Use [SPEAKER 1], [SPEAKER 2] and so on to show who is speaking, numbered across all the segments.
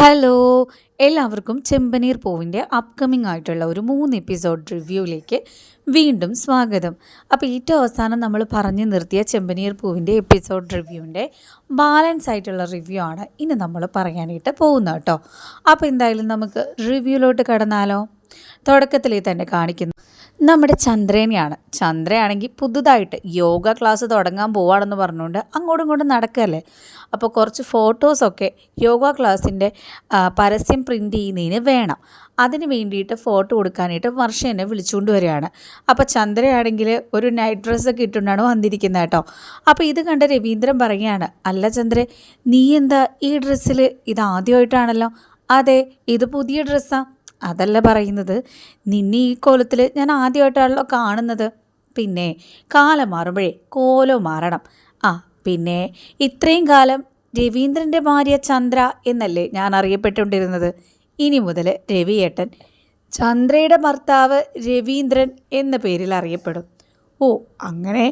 [SPEAKER 1] Hello. എല്ലാവർക്കും ചെമ്പനീർ പൂവിന്റെ upcoming ആയിട്ടുള്ള ഒരു മൂന്ന് എപ്പിസോഡ് റിവ്യൂവിലേക്ക് വീണ്ടും സ്വാഗതം. അപ്പോൾ ഏറ്റവും അവസാനം നമ്മൾ പറഞ്ഞു നിർത്തിയ ചെമ്പനീർ പൂവിന്റെ എപ്പിസോഡ് റിവ്യൂവിന്റെ ബാലൻസ് ആയിട്ടുള്ള റിവ്യൂ ആണ് ഇനി നമ്മൾ പറയാനായിട്ട് പോകുന്നത് കേട്ടോ. അപ്പോൾ എന്തായാലും നമുക്ക് റിവ്യൂലോട്ട് കടന്നാലോ. തുടക്കത്തിലേ തന്നെ കാണിക്കുന്നു. നമ്മുടെ ചന്ദ്രനെയാണ്. ചന്ദ്രയാണെങ്കിൽ പുതുതായിട്ട് യോഗ ക്ലാസ് തുടങ്ങാൻ പോവാണെന്ന് പറഞ്ഞുകൊണ്ട് അങ്ങോട്ടും ഇങ്ങോട്ടും നടക്കല്ലേ? അപ്പോൾ കുറച്ച് ഫോട്ടോസൊക്കെ യോഗ ക്ലാസ്സിന്റെ പരസ്യം പ്രിന്റ് ചെയ്യുന്നതിന് വേണം. അതിന് വേണ്ടിയിട്ട് ഫോട്ടോ കൊടുക്കാനായിട്ട് വർഷ എന്നെ വിളിച്ചുകൊണ്ട് വരികയാണ്. അപ്പോൾ ചന്ദ്രയാണെങ്കിൽ ഒരു നൈറ്റ് ഡ്രസ്സൊക്കെ ഇട്ടുകൊണ്ടാണ് വന്നിരിക്കുന്നത് കേട്ടോ. അപ്പോൾ ഇത് കണ്ട രവീന്ദ്രൻ പറയുകയാണ് അല്ല ചന്ദ്രൻ നീ എന്താ ഈ ഡ്രസ്സിൽ ഇത് ആദ്യമായിട്ടാണല്ലോ? അതെ ഇത് പുതിയ ഡ്രസ്സാണ് അതല്ല പറയുന്നത്. നിന്നെ ഈ കോലത്തിൽ ഞാൻ ആദ്യമായിട്ടാണല്ലോ കാണുന്നത്. പിന്നെ കാലം മാറുമ്പോഴേ കോലം മാറണം. ആ പിന്നെ ഇത്രയും കാലം രവീന്ദ്രന്റെ ഭാര്യ ചന്ദ്ര എന്നല്ലേ ഞാൻ അറിയപ്പെട്ടുകൊണ്ടിരുന്നത്. ഇനി മുതൽ രവിയേട്ടൻ ചന്ദ്രയുടെ ഭർത്താവ് രവീന്ദ്രൻ എന്ന പേരിൽ അറിയപ്പെടും. ഓ അങ്ങനെ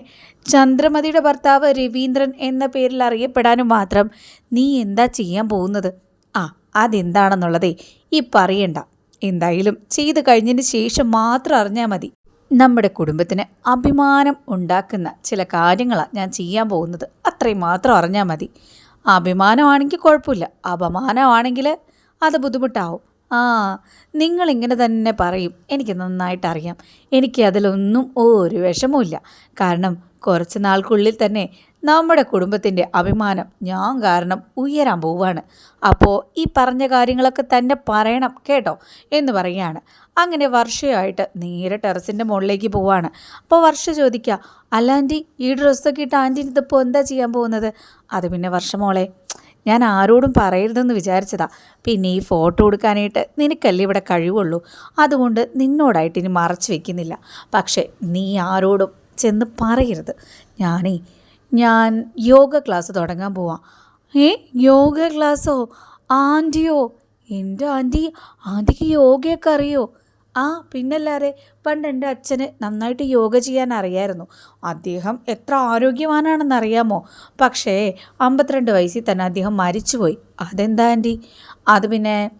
[SPEAKER 1] ചന്ദ്രമതിയുടെ ഭർത്താവ് രവീന്ദ്രൻ എന്ന പേരിൽ അറിയപ്പെടാനും മാത്രം നീ എന്താ ചെയ്യാൻ പോകുന്നത്? ആ അതെന്താണെന്നുള്ളതേ ഈ പറയണ്ട എന്തായാലും ചെയ്തു കഴിഞ്ഞതിന് ശേഷം മാത്രം അറിഞ്ഞാൽ മതി. നമ്മുടെ കുടുംബത്തിന് അഭിമാനം ഉണ്ടാക്കുന്ന ചില കാര്യങ്ങളാണ് ഞാൻ ചെയ്യാൻ പോകുന്നത്. അത്രയും മാത്രം അറിഞ്ഞാൽ മതി. അഭിമാനമാണെങ്കിൽ കുഴപ്പമില്ല. അപമാനമാണെങ്കിൽ അത് ബുദ്ധിമുട്ടാവും. ആ നിങ്ങളിങ്ങനെ തന്നെ പറയും. എനിക്ക് നന്നായിട്ട് അറിയാം. എനിക്ക് അതിലൊന്നും ഒരു വിഷമവുമില്ല. കാരണം കുറച്ച് നാൾക്കുള്ളിൽ തന്നെ നമ്മുടെ കുടുംബത്തിന്റെ അഭിമാനം ഞാൻ കാരണം ഉയരാൻ പോവുകയാണ്. അപ്പോൾ ഈ പറഞ്ഞ കാര്യങ്ങളൊക്കെ തന്നെ പറയണം കേട്ടോ എന്ന് പറയുകയാണ്. അങ്ങനെ വർഷയായിട്ട് നേരെ ടെറസിന്റെ മുകളിലേക്ക് പോവാണ് അപ്പോൾ വർഷ ചോദിക്കുക അല്ല ആന്റി ഈ ഡ്രസ്സൊക്കെ ഇട്ട് ആന്റി ഇതിപ്പോൾ എന്താ ചെയ്യാൻ പോകുന്നത്? അത് പിന്നെ വർഷമോളെ ഞാൻ ആരോടും പറയരുതെന്ന് വിചാരിച്ചതാ. പിന്നെ ഈ ഫോട്ടോ എടുക്കാനായിട്ട് നിനക്കല്ലേ ഇവിടെ കഴിവുള്ളൂ. അതുകൊണ്ട് നിന്നോടായിട്ട് ഇനി മറച്ചു വെക്കുന്നില്ല. പക്ഷേ നീ ആരോടും ചെന്ന് പറയരുത്. ഞാനേ ഞാൻ യോഗ ക്ലാസ് തുടങ്ങാൻ പോവാം. ഏ യോഗ ക്ലാസ്സോ? ആന്റിയോ എന്റെ ആന്റി ആന്റിക്ക് യോഗയൊക്കെ അറിയോ? ആ പിന്നല്ലാതെ പണ്ട് എന്റെ അച്ഛന് നന്നായിട്ട് യോഗ ചെയ്യാൻ അറിയായിരുന്നു. അദ്ദേഹം എത്ര ആരോഗ്യവാനാണെന്ന് അറിയാമോ പക്ഷേ അമ്പത്തിരണ്ട് വയസ്സിൽ തന്നെ അദ്ദേഹം മരിച്ചുപോയി. അതെന്താ ആന്റി അത് പിന്നെ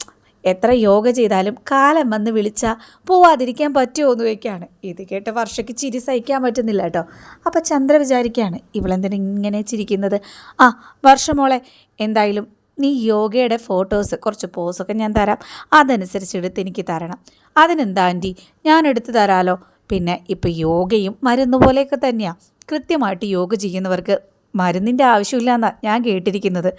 [SPEAKER 1] എത്ര യോഗ ചെയ്താലും കാലം വന്ന് വിളിച്ചാൽ പോവാതിരിക്കാൻ പറ്റുമോ എന്ന് വയ്ക്കുകയാണ് ഇത് കേട്ട് വർഷയ്ക്ക് ചിരി സഹിക്കാൻ പറ്റുന്നില്ല കേട്ടോ. അപ്പം ചന്ദ്ര വിചാരിക്കുകയാണ് ഇവളെന്തിനാ ഇങ്ങനെ ചിരിക്കുന്നത്? ആ വർഷമോളെ എന്തായാലും നീ യോഗയുടെ ഫോട്ടോസ് കുറച്ച് പോസൊക്കെ ഞാൻ തരാം. അതനുസരിച്ച് എടുത്ത് എനിക്ക് തരണം. അതിനെന്താ ആന്റി? ഞാൻ എടുത്തു തരാലോ? പിന്നെ ഇപ്പോൾ യോഗയും മരുന്ന് പോലെയൊക്കെ തന്നെയാണ് കൃത്യമായിട്ട് യോഗ ചെയ്യുന്നവർക്ക് മരുന്നിന്റെ ആവശ്യമില്ല എന്നാണ് ഞാൻ കേട്ടിരിക്കുന്നത്.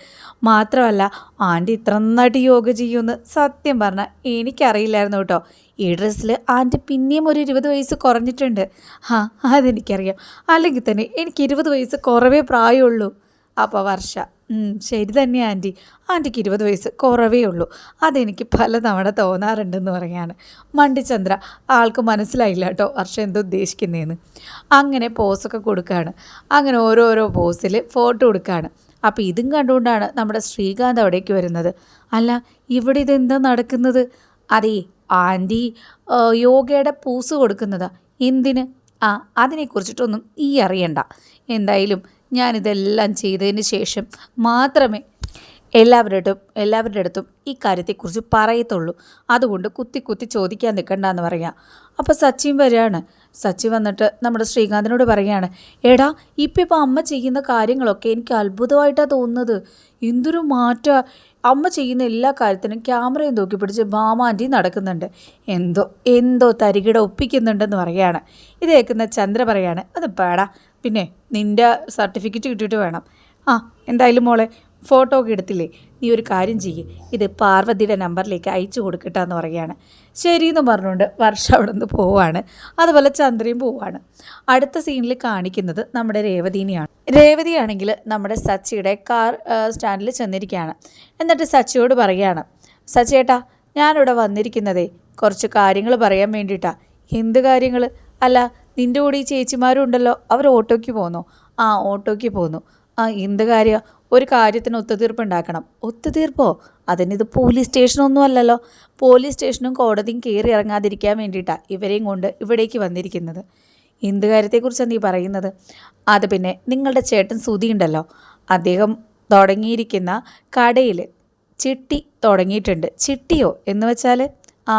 [SPEAKER 1] മാത്രമല്ല ആന്റി ഇത്ര നന്നായിട്ട് യോഗ ചെയ്യുമെന്ന് സത്യം പറഞ്ഞാൽ എനിക്കറിയില്ലായിരുന്നു കേട്ടോ. ഈ ഡ്രസ്സിൽ ആന്റി പിന്നെയും ഒരു ഇരുപത് വയസ്സ് കുറഞ്ഞിട്ടുണ്ട്. ആ അതെനിക്കറിയാം. അല്ലെങ്കിൽ തന്നെ എനിക്ക് ഇരുപത് വയസ്സ് കുറവേ പ്രായമുള്ളൂ. അപ്പോൾ വർഷ ശരി തന്നെ ആന്റി. ആന്റിക്ക് ഇരുപത് വയസ്സ് കുറവേ ഉള്ളൂ. അതെനിക്ക് പലതവണ തോന്നാറുണ്ടെന്ന് പറയാണ്. മണ്ടിചന്ദ്ര ആൾക്ക് മനസ്സിലായില്ല കേട്ടോ വർഷം എന്തോ ഉദ്ദേശിക്കുന്നതെന്ന് അങ്ങനെ പോസൊക്കെ കൊടുക്കുകയാണ് അങ്ങനെ ഓരോരോ പോസിൽ ഫോട്ടോ കൊടുക്കുകയാണ് അപ്പോൾ ഇതും കണ്ടുകൊണ്ടാണ് നമ്മുടെ ശ്രീകാന്ത് അവിടേക്ക് വരുന്നത്. അല്ല ഇവിടെ ഇതെന്താ നടക്കുന്നത്? അതേ ആന്റി യോഗയുടെ പൂസ് കൊടുക്കുന്നതാ. എന്തിന്? ആ അതിനെക്കുറിച്ചിട്ടൊന്നും ഈ അറിയണ്ട. എന്തായാലും ഞാനിതെല്ലാം ചെയ്തതിന് ശേഷം മാത്രമേ എല്ലാവരുടെ എല്ലാവരുടെ അടുത്തും ഈ കാര്യത്തെക്കുറിച്ച് പറയത്തുള്ളൂ. അതുകൊണ്ട് കുത്തി കുത്തി ചോദിക്കാൻ നിൽക്കണ്ട എന്ന് പറയാം. അപ്പോൾ സച്ചിൻ വരികയാണ്. സച്ചി വന്നിട്ട് നമ്മുടെ ശ്രീകാന്തിനോട് പറയുകയാണ് എടാ ഇപ്പം ഇപ്പം അമ്മ ചെയ്യുന്ന കാര്യങ്ങളൊക്കെ എനിക്ക് അത്ഭുതമായിട്ടാണ് തോന്നുന്നത്. എന്തൊരു മാറ്റ. അമ്മ ചെയ്യുന്ന എല്ലാ കാര്യത്തിനും ക്യാമറയും തൂക്കി പിടിച്ച് ബാമാന്റി നടക്കുന്നുണ്ട്. എന്തോ എന്തോ തരികിട ഒപ്പിക്കുന്നുണ്ടെന്ന് പറയുകയാണ്. ഇത് കേൾക്കുന്ന ചന്ദ്ര പറയാണ് അത് പേടാ. പിന്നെ നിന്റെ സർട്ടിഫിക്കറ്റ് കിട്ടിയിട്ട് വേണം. ആ എന്തായാലും മോളെ ഫോട്ടോ ഒക്കെ എടുത്തില്ലേ? നീ ഒരു കാര്യം ചെയ്യ്. ഇത് പാർവതിയുടെ നമ്പറിലേക്ക് അയച്ചു കൊടുക്കട്ടെ പറയുകയാണ്. ശരിയെന്ന് പറഞ്ഞുകൊണ്ട് വർഷം അവിടെ നിന്ന് പോവാണ്. അതുപോലെ ചന്ദ്രയും പോവാണ്. അടുത്ത സീനിൽ കാണിക്കുന്നത് നമ്മുടെ രേവതീനെയാണ്. രേവതിയാണെങ്കിൽ നമ്മുടെ സച്ചിയുടെ കാർ സ്റ്റാൻഡിൽ ചെന്നിരിക്കുകയാണ്. എന്നിട്ട് സച്ചിയോട് പറയുകയാണ് സച്ചിയേട്ടാ ഞാനിവിടെ വന്നിരിക്കുന്നതേ കുറച്ച് കാര്യങ്ങൾ പറയാൻ വേണ്ടിയിട്ടാണ് എന്ത് കാര്യങ്ങൾ അല്ല നിന്റെ കൂടെ ഈ ചേച്ചിമാരും ഉണ്ടല്ലോ അവർ ഓട്ടോയ്ക്ക് പോന്നോ. ആ ഓട്ടോയ്ക്ക് പോന്നു. ആ എന്ത് കാര്യം? ഒരു കാര്യത്തിന് ഒത്തുതീർപ്പ്? ഉണ്ടാക്കണം ഒത്തുതീർപ്പോ അതിനിത് പോലീസ് സ്റ്റേഷനൊന്നും അല്ലല്ലോ പോലീസ് സ്റ്റേഷനും കോടതിയും കയറി ഇറങ്ങാതിരിക്കാൻ വേണ്ടിയിട്ടാണ് ഇവരെയും കൊണ്ട് ഇവിടേക്ക് വന്നിരിക്കുന്നത്. എന്ത് കാര്യത്തെക്കുറിച്ചാണ് നീ പറയുന്നത്? അത് പിന്നെ നിങ്ങളുടെ ചേട്ടൻ സുതി ഉണ്ടല്ലോ അദ്ദേഹം തുടങ്ങിയിരിക്കുന്ന കടയിൽ ചിട്ടി തുടങ്ങിയിട്ടുണ്ട്. ചിട്ടിയോ എന്ന് വെച്ചാൽ ആ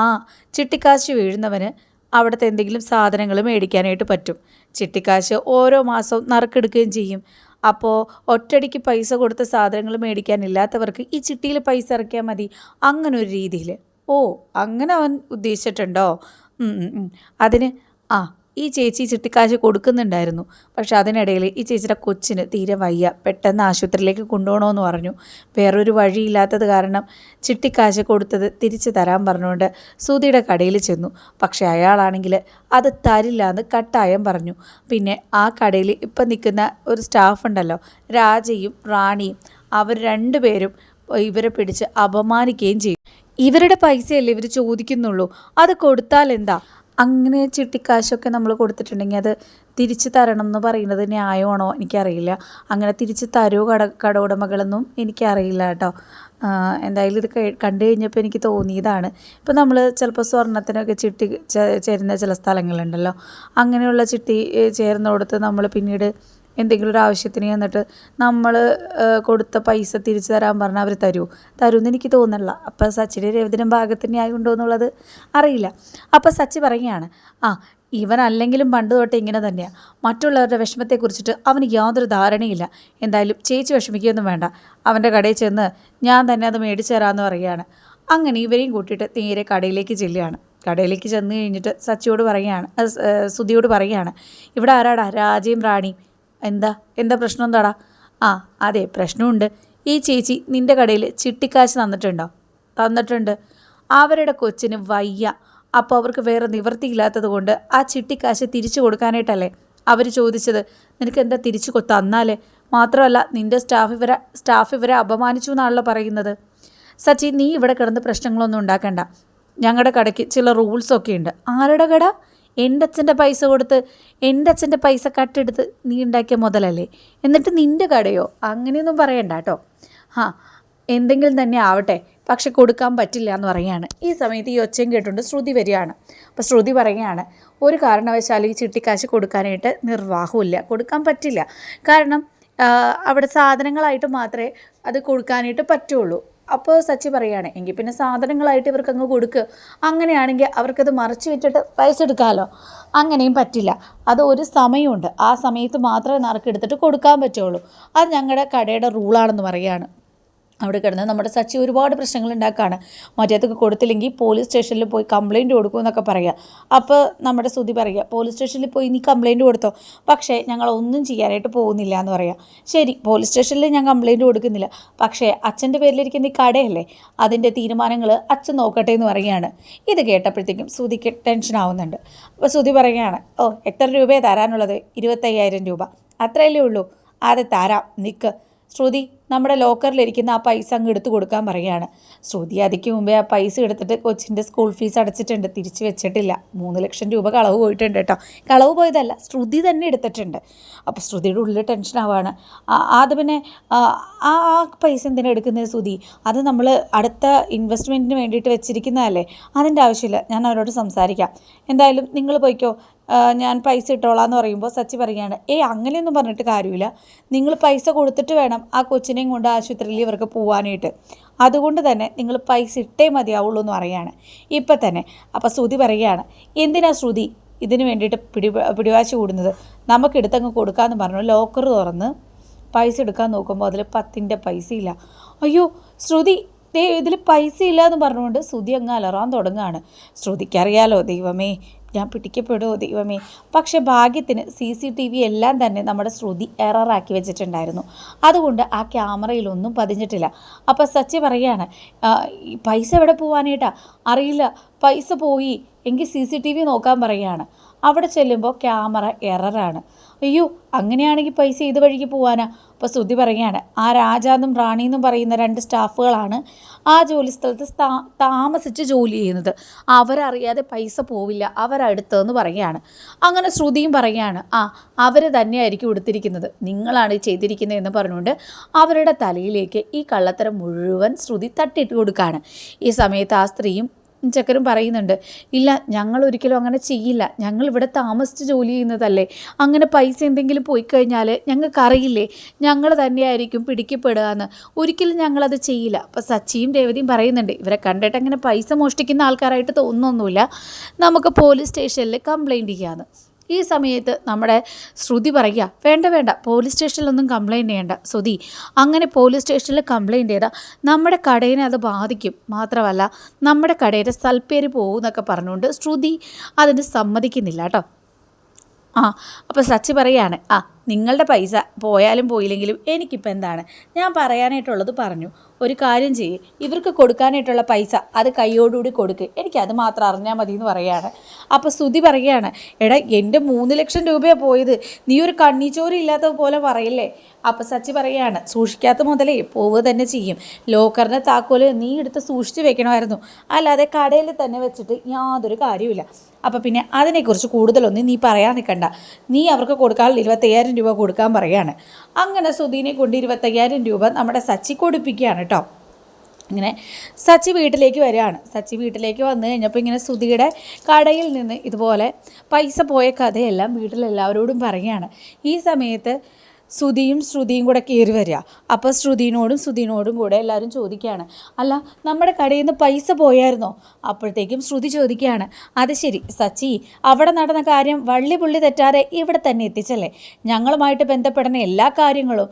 [SPEAKER 1] ചിട്ടിക്കാശ് വീഴുന്നവന് അവിടുത്തെ എന്തെങ്കിലും സാധനങ്ങൾ മേടിക്കാനായിട്ട് പറ്റും. ചിട്ടിക്കാശ് ഓരോ മാസവും നറുക്കെടുക്കുകയും ചെയ്യും. അപ്പോൾ ഒറ്റടിക്ക് പൈസ കൊടുത്ത സാധനങ്ങൾ മേടിക്കാനില്ലാത്തവർക്ക് ഈ ചിട്ടിയിൽ പൈസ ഇറക്കിയാൽ മതി. അങ്ങനെ ഒരു രീതിയിൽ. ഓ അങ്ങനെ അവൻ ഉദ്ദേശിച്ചിട്ടുണ്ടോ. അതിന് ആ ഈ ചേച്ചി ചിട്ടിക്കാശ് കൊടുക്കുന്നുണ്ടായിരുന്നു. പക്ഷെ അതിനിടയിൽ ഈ ചേച്ചിയുടെ കൊച്ചിന് തീരെ വയ്യ. പെട്ടെന്ന് ആശുപത്രിയിലേക്ക് കൊണ്ടുപോകണമെന്ന് പറഞ്ഞു. വേറൊരു വഴിയില്ലാത്തത് കാരണം ചിട്ടിക്കാശ് കൊടുത്തത് തിരിച്ചു തരാൻ പറഞ്ഞുകൊണ്ട് സുധിയുടെ കടയിൽ ചെന്നു. പക്ഷെ അയാളാണെങ്കിൽ അത് തരില്ല എന്ന് കട്ടായം പറഞ്ഞു. പിന്നെ ആ കടയിൽ ഇപ്പം നിൽക്കുന്ന ഒരു സ്റ്റാഫ് ഉണ്ടല്ലോ രാജയും റാണിയും അവർ രണ്ടുപേരും ഇവരെ പിടിച്ച് അപമാനിക്കുകയും ചെയ്തു. ഇവരുടെ പൈസയല്ലേ ഇവർ ചോദിക്കുന്നുള്ളൂ. അത് കൊടുത്താൽ എന്താ? അങ്ങനെ ചിട്ടിക്കാശൊക്കെ നമ്മൾ കൊടുത്തിട്ടുണ്ടെങ്കിൽ അത് തിരിച്ചു തരണം എന്ന് പറയുന്നത് ന്യായമാണോ? എനിക്കറിയില്ല. അങ്ങനെ തിരിച്ച് തരുമോ കട കട ഉടമകളെന്നും എനിക്കറിയില്ല കേട്ടോ. എന്തായാലും ഇത് കണ്ടു കഴിഞ്ഞപ്പോൾ എനിക്ക് തോന്നിയതാണ്. ഇപ്പോൾ നമ്മൾ ചിലപ്പോൾ സ്വർണത്തിനൊക്കെ ചിട്ടി ചേരുന്ന ചില സ്ഥലങ്ങളുണ്ടല്ലോ. അങ്ങനെയുള്ള ചിട്ടി ഏ, ചേർന്നിടത്ത് നമ്മൾ പിന്നീട് എന്തെങ്കിലും ഒരു ആവശ്യത്തിന് എന്നിട്ട് നമ്മൾ കൊടുത്ത പൈസ തിരിച്ചു തരാൻ പറഞ്ഞാൽ അവർ തരുമോ തരുമെന്ന് എനിക്ക് തോന്നുന്നില്ല. അപ്പോൾ സച്ചിന്റെ രവിദിനം ഭാഗത്തിന് ആയുണ്ടോ എന്നുള്ളത് അറിയില്ല. അപ്പോൾ സച്ചി പറയുകയാണ് ആ ഇവൻ അല്ലെങ്കിലും പണ്ട് തൊട്ട് ഇങ്ങനെ തന്നെയാണ് മറ്റുള്ളവരുടെ വിഷമത്തെക്കുറിച്ചിട്ട് അവന് യാതൊരു ധാരണയില്ല. എന്തായാലും ചേച്ചി വിഷമിക്കുകയൊന്നും വേണ്ട. അവന്റെ കടയിൽ ചെന്ന് ഞാൻ തന്നെ അത് മേടിച്ചു തരാമെന്ന് പറയുകയാണ്. അങ്ങനെ ഇവരെയും കൂട്ടിയിട്ട് നേരെ കടയിലേക്ക് ചെല്ലുകയാണ്. കടയിലേക്ക് ചെന്ന് കഴിഞ്ഞിട്ട് സച്ചിയോട് പറയുകയാണ് സുധിയോട് പറയുകയാണ് ഇവിടെ ആരാടാ? രാജയും റാണിയും. എന്താ? എന്താ പ്രശ്നം എന്താടാ? ആ അതെ പ്രശ്നമുണ്ട്. ഈ ചേച്ചി നിന്റെ കടയിൽ ചിട്ടിക്കാശ് തന്നിട്ടുണ്ടോ? തന്നിട്ടുണ്ട്. അവരുടെ കൊച്ചിന് വയ്യ. അപ്പോൾ അവർക്ക് വേറെ നിവൃത്തിയില്ലാത്തത് കൊണ്ട് ആ ചിട്ടിക്കാശ് തിരിച്ചു കൊടുക്കാനായിട്ടല്ലേ അവർ ചോദിച്ചത്. നിനക്ക് എന്താ തിരിച്ചു തന്നാലേ? മാത്രമല്ല നിന്റെ സ്റ്റാഫ് ഇവരെ സ്റ്റാഫ് ഇവരെ അപമാനിച്ചു എന്നാണല്ലോ പറയുന്നത്. സച്ചി നീ ഇവിടെ കിടന്ന് പ്രശ്നങ്ങളൊന്നും ഉണ്ടാക്കണ്ട. ഞങ്ങളുടെ കടയ്ക്ക് ചില റൂൾസൊക്കെ ഉണ്ട്. ആരുടെ കട? എന്റെ അച്ഛന്റെ പൈസ കൊടുത്ത് എന്റെ അച്ഛന്റെ പൈസ കട്ടെടുത്ത് നീ ഉണ്ടാക്കിയ മുതലല്ലേ? എന്നിട്ട് നിന്റെ കടയോ? അങ്ങനെയൊന്നും പറയണ്ട കേട്ടോ. ആ എന്തെങ്കിലും തന്നെ ആവട്ടെ. പക്ഷെ കൊടുക്കാൻ പറ്റില്ല എന്ന് പറയുകയാണ്. ഈ സമയത്ത് ഈ ഒച്ചയും കേട്ടുകൊണ്ട് ശ്രുതി വരികയാണ്. അപ്പോൾ ശ്രുതി പറയുകയാണ് ഒരു കാരണവശാലും ഈ ചിട്ടിക്കാശ് കൊടുക്കാനായിട്ട് നിർവാഹമില്ല കൊടുക്കാൻ പറ്റില്ല. കാരണം അവിടെ സാധനങ്ങളായിട്ട് മാത്രമേ അത് കൊടുക്കാനായിട്ട് പറ്റുള്ളൂ. അപ്പോൾ സച്ചി പറയുകയാണ് എങ്കിൽ പിന്നെ സാധനങ്ങളായിട്ട് ഇവർക്ക് അങ്ങ് കൊടുക്കുക അങ്ങനെയാണെങ്കിൽ അവർക്കത് മറച്ചു വെച്ചിട്ട് പൈസ എടുക്കാമല്ലോ അങ്ങനെയും പറ്റില്ല. അത് ഒരു സമയമുണ്ട്. ആ സമയത്ത് മാത്രമേ നറുക്കെടുത്തിട്ട് കൊടുക്കാൻ പറ്റുള്ളൂ. അത് ഞങ്ങളുടെ കടയുടെ റൂളാണെന്ന് പറയുകയാണ് അവിടെ കിടന്ന് നമ്മുടെ സച്ചി ഒരുപാട് പ്രശ്നങ്ങൾ ഉണ്ടാക്കുകയാണ് മറ്റേതൊക്കെ കൊടുത്തില്ലെങ്കിൽ പോലീസ് സ്റ്റേഷനിൽ പോയി കംപ്ലൈന്റ് കൊടുക്കും എന്നൊക്കെ പറയുക അപ്പോൾ നമ്മുടെ ശ്രുതി പറയുക പോലീസ് സ്റ്റേഷനിൽ പോയി നീ കംപ്ലൈന്റ് കൊടുത്തോ? പക്ഷേ ഞങ്ങൾ ഒന്നും ചെയ്യാനായിട്ട് പോകുന്നില്ല എന്ന് പറയാം. ശരി പോലീസ് സ്റ്റേഷനിൽ ഞാൻ കംപ്ലൈന്റ് കൊടുക്കുന്നില്ല. പക്ഷേ അച്ഛന്റെ പേരിലിരിക്കുന്ന ഈ കടയല്ലേ അതിന്റെ തീരുമാനങ്ങൾ അച്ഛൻ നോക്കട്ടെ എന്ന് പറയുകയാണ്. ഇത് കേട്ടപ്പോഴത്തേക്കും ശ്രുതിക്ക് ടെൻഷൻ ആവുന്നുണ്ട്. അപ്പോൾ ശ്രുതി പറയുകയാണ് ഓ എത്ര രൂപയാണ് തരാനുള്ളത്? ഇരുപത്തയ്യായിരം രൂപ. അത്രയല്ലേ ഉള്ളൂ. അത് തരാം നിൽക്ക് ശ്രുതി നമ്മുടെ ലോക്കറിലിരിക്കുന്ന ആ പൈസ അങ്ങ് എടുത്തു കൊടുക്കാൻ പറയുകയാണ്. ശ്രുതി അതിക്ക് മുമ്പേ ആ പൈസ എടുത്തിട്ട് കൊച്ചിന്റെ സ്കൂൾ ഫീസ് അടച്ചിട്ടുണ്ട്. തിരിച്ചു വെച്ചിട്ടില്ല. മൂന്ന് ലക്ഷം രൂപ കളവ് പോയിട്ടുണ്ട് കേട്ടോ. കളവ് പോയതല്ല ശ്രുതി തന്നെ എടുത്തിട്ടുണ്ട്. അപ്പോൾ ശ്രുതിയുടെ ഉള്ളിൽ ടെൻഷൻ ആവാണ് അത് പിന്നെ ആ ആ പൈസ എന്തിനാണ് എടുക്കുന്നത് ശ്രുതി? അത് നമ്മൾ അടുത്ത ഇൻവെസ്റ്റ്മെന്റിന് വേണ്ടിയിട്ട് വെച്ചിരിക്കുന്നതല്ലേ? അതിന്റെ ആവശ്യമില്ല. ഞാൻ അവരോട് സംസാരിക്കാം. എന്തായാലും നിങ്ങൾ പോയിക്കോ. ഞാൻ പൈസ ഇട്ടോളാം എന്ന് പറയുമ്പോൾ സച്ചി പറയുകയാണ് ഏയ് അങ്ങനെയൊന്നും പറഞ്ഞിട്ട് കാര്യമില്ല. നിങ്ങൾ പൈസ കൊടുത്തിട്ട് വേണം ആ കൊച്ചിനെയും കൊണ്ട് ആശുപത്രിയിൽ ഇവർക്ക് പോകാനായിട്ട് അതുകൊണ്ട് തന്നെ നിങ്ങൾ പൈസ ഇട്ടേ മതിയാവുള്ളൂ എന്ന് പറയുകയാണ്. ഇപ്പം തന്നെ അപ്പോൾ ശ്രുതി പറയുകയാണ് എന്തിനാ ശ്രുതി ഇതിന് വേണ്ടിയിട്ട് പിടി പിടിവാശി കൂടുന്നത്? നമുക്ക് എടുത്തങ്ങ് കൊടുക്കാമെന്ന് പറഞ്ഞു. ലോക്കർ തുറന്ന് പൈസ എടുക്കാൻ നോക്കുമ്പോൾ അതിൽ പത്തിന്റെ പൈസയില്ല. അയ്യോ ശ്രുതി ദേ ഇതിൽ പൈസ ഇല്ല എന്ന് പറഞ്ഞുകൊണ്ട് ശ്രുതി അങ്ങ് അലറാൻ തുടങ്ങുകയാണ്. ശ്രുതിക്കറിയാലോ ദൈവമേ ഞാൻ പിടിക്കപ്പെടുമോ ദൈവമേ? പക്ഷേ ഭാഗ്യത്തിന് സി സി ടി വി എല്ലാം തന്നെ നമ്മുടെ ശ്രുതി എററാക്കി വെച്ചിട്ടുണ്ടായിരുന്നു. അതുകൊണ്ട് ആ ക്യാമറയിലൊന്നും പതിഞ്ഞിട്ടില്ല. അപ്പോൾ സച്ചി പറയുകയാണ് പൈസ എവിടെ പോവാനായിട്ടാ അറിയില്ല പൈസ പോയി. എങ്കിൽ സി സി ടി വി നോക്കാൻ പറയുകയാണ് അവിടെ ചെല്ലുമ്പോൾ ക്യാമറ എററാണ് അയ്യോ അങ്ങനെയാണെങ്കിൽ പൈസ ഇത് വഴിക്ക് പോവാനാ. അപ്പോൾ ശ്രുതി പറയുകയാണ് ആ രാജാന്നും റാണിയെന്നും പറയുന്ന രണ്ട് സ്റ്റാഫുകളാണ് ആ ജോലി സ്ഥലത്ത് താമസിച്ച് ജോലി ചെയ്യുന്നത്. അവരറിയാതെ പൈസ പോവില്ല അവരടുത്തെന്ന് പറയുകയാണ്. അങ്ങനെ ശ്രുതിയും പറയുകയാണ് ആ അവർ തന്നെയായിരിക്കും എടുത്തിരിക്കുന്നത്. നിങ്ങളാണ് ഈ ചെയ്തിരിക്കുന്നത് എന്ന് പറഞ്ഞുകൊണ്ട് അവരുടെ തലയിലേക്ക് ഈ കള്ളത്തരം മുഴുവൻ ശ്രുതി തട്ടിയിട്ട് കൊടുക്കുകയാണ്. ഈ സമയത്ത് ആ സ്ത്രീയും ചെക്കനും പറയുന്നുണ്ട് ഇല്ല ഞങ്ങൾ ഒരിക്കലും അങ്ങനെ ചെയ്യില്ല. ഞങ്ങൾ ഇവിടെ താമസിച്ച് ജോലി ചെയ്യുന്നതല്ലേ. അങ്ങനെ പൈസ എന്തെങ്കിലും പോയി കഴിഞ്ഞാൽ ഞങ്ങൾക്കറിയില്ലേ ഞങ്ങൾ തന്നെയായിരിക്കും പിടിക്കപ്പെടുക എന്ന് ഒരിക്കലും ഞങ്ങളത് ചെയ്യില്ല. അപ്പോൾ സച്ചിയും രേവതിയും പറയുന്നുണ്ട് ഇവരെ കണ്ടിട്ട് അങ്ങനെ പൈസ മോഷ്ടിക്കുന്ന ആൾക്കാരായിട്ട് തോന്നുന്നൊന്നുമില്ല. നമുക്ക് പോലീസ് സ്റ്റേഷനിൽ കംപ്ലൈന്റ് ചെയ്യാമെന്ന് ഈ സമയത്ത് നമ്മുടെ ശ്രുതി പറയുക വേണ്ട വേണ്ട പോലീസ് സ്റ്റേഷനിലൊന്നും കംപ്ലൈന്റ് ചെയ്യേണ്ട ശ്രുതി. അങ്ങനെ പോലീസ് സ്റ്റേഷനിൽ കംപ്ലൈന്റ് ചെയ്താൽ നമ്മുടെ കടയിനെ അത് ബാധിക്കും. മാത്രമല്ല നമ്മുടെ കടയുടെ സൽപ്പേര് പോകും എന്നൊക്കെ പറഞ്ഞുകൊണ്ട് ശ്രുതി അതിന് സമ്മതിക്കുന്നില്ല കേട്ടോ. ആ അപ്പോൾ സച്ചി പറയാണ് ആ നിങ്ങളുടെ പൈസ പോയാലും പോയില്ലെങ്കിലും എനിക്കിപ്പോൾ എന്താണ്? ഞാൻ പറയാനായിട്ടുള്ളത് പറഞ്ഞു. ഒരു കാര്യം ചെയ്യ്. ഇവർക്ക് കൊടുക്കാനായിട്ടുള്ള പൈസ അത് കൈയോടുകൂടി കൊടുക്ക്. എനിക്കത് മാത്രം അറിഞ്ഞാൽ മതി എന്ന് പറയുകയാണ്. അപ്പോൾ സ്തുതി പറയുകയാണ് എടാ എന്റെ മൂന്ന് ലക്ഷം രൂപയാണ് പോയത്. നീ ഒരു കണ്ണിച്ചോരി ഇല്ലാത്ത പോലെ പറയില്ലേ? അപ്പോൾ സച്ചി പറയുകയാണ് സൂക്ഷിക്കാത്ത മുതലേ പോവുക തന്നെ ചെയ്യും. ലോക്കറിന്റെ താക്കോൽ നീ എടുത്ത് സൂക്ഷിച്ച് വെക്കണമായിരുന്നു. അല്ലാതെ കടയിൽ തന്നെ വെച്ചിട്ട് യാതൊരു കാര്യമില്ല അപ്പോൾ പിന്നെ അതിനെക്കുറിച്ച് കൂടുതലൊന്നും നീ പറയാൻ നിൽക്കണ്ട നീ അവർക്ക് കൊടുക്കാൻ ഇരുപത്തയ്യായിരം രൂപ കൊടുക്കാൻ പറയാണ്. അങ്ങനെ സുധീനെ കൊണ്ട് ഇരുപത്തയ്യായിരം രൂപ നമ്മുടെ സച്ചി കൊടുപ്പിക്കുകയാണ് കേട്ടോ ഇങ്ങനെ സച്ചി വീട്ടിലേക്ക് വരികയാണ്. സച്ചി വീട്ടിലേക്ക് വന്നു കഴിഞ്ഞപ്പോൾ ഇങ്ങനെ സുധിയുടെ കടയിൽ നിന്ന് ഇതുപോലെ പൈസ പോയ കഥയെല്ലാം വീട്ടിലെല്ലാവരോടും പറയുകയാണ്. ഈ സമയത്ത് ശ്രുതിയും ശ്രുതിയും കൂടെ കയറി വരിക. അപ്പോൾ ശ്രുതിനോടും ശ്രുതിനോടും കൂടെ എല്ലാവരും ചോദിക്കുകയാണ്. അല്ല നമ്മുടെ കടയിൽ നിന്ന് പൈസ പോയായിരുന്നോ? അപ്പോഴത്തേക്കും ശ്രുതി ചോദിക്കുകയാണ്. അത് ശരി സച്ചി അവിടെ നടന്ന കാര്യം വള്ളി പുള്ളി തെറ്റാതെ ഇവിടെ തന്നെ എത്തിച്ചല്ലേ? ഞങ്ങളുമായിട്ട് ബന്ധപ്പെടുന്ന എല്ലാ കാര്യങ്ങളും